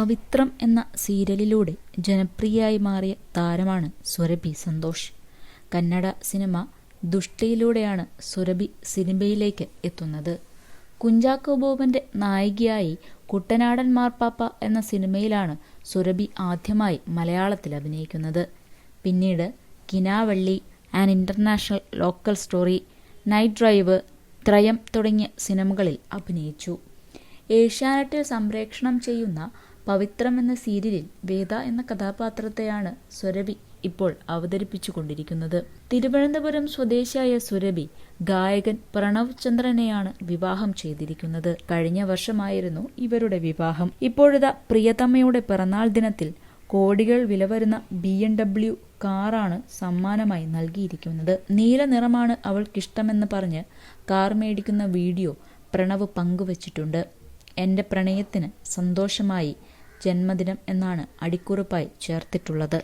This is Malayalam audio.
പവിത്രം എന്ന സീരിയലിലൂടെ ജനപ്രിയയായി മാറിയ താരമാണ് സുരഭി സന്തോഷ്. കന്നഡ സിനിമ ദുഷ്ടിയിലൂടെയാണ് സുരഭി സിനിമയിലേക്ക് എത്തുന്നത്. കുഞ്ചാക്കോ ബോബന്റെ നായികയായി കുട്ടനാടൻ മാർപ്പാപ്പ എന്ന സിനിമയിലാണ് സുരഭി ആദ്യമായി മലയാളത്തിൽ അഭിനയിക്കുന്നത്. പിന്നീട് Kinavally an international local story night drive ത്രയം തുടങ്ങിയ സിനിമകളിൽ അഭിനയിച്ചു. ഏഷ്യാനെറ്റിൽ സംപ്രേക്ഷണം ചെയ്യുന്ന പവിത്രം എന്ന സീരിയലിൽ വേദ എന്ന കഥാപാത്രത്തെയാണ് സുരഭി ഇപ്പോൾ അവതരിപ്പിച്ചുകൊണ്ടിരിക്കുന്നത്. തിരുവനന്തപുരം സ്വദേശിയായ സുരഭി ഗായകൻ പ്രണവ് ചന്ദ്രനെയാണ് വിവാഹം ചെയ്തിരിക്കുന്നത്. കഴിഞ്ഞ വർഷമായിരുന്നു ഇവരുടെ വിവാഹം. ഇപ്പോഴത്തെ പ്രിയതമ്മയുടെ പിറന്നാൾ ദിനത്തിൽ കോടികൾ വില വരുന്ന ബി എം ഡബ്ല്യു കാറാണ് സമ്മാനമായി നൽകിയിരിക്കുന്നത്. നീല നിറമാണ് അവൾക്കിഷ്ടമെന്ന് പറഞ്ഞ് കാർ മേടിക്കുന്ന വീഡിയോ പ്രണവ് പങ്കുവച്ചിട്ടുണ്ട്. എന്റെ പ്രണയത്തിന് സന്തോഷമായി ജന്മദിനം എന്നാണ് അടിക്കുറിപ്പായി ചേർത്തിട്ടുള്ളത്.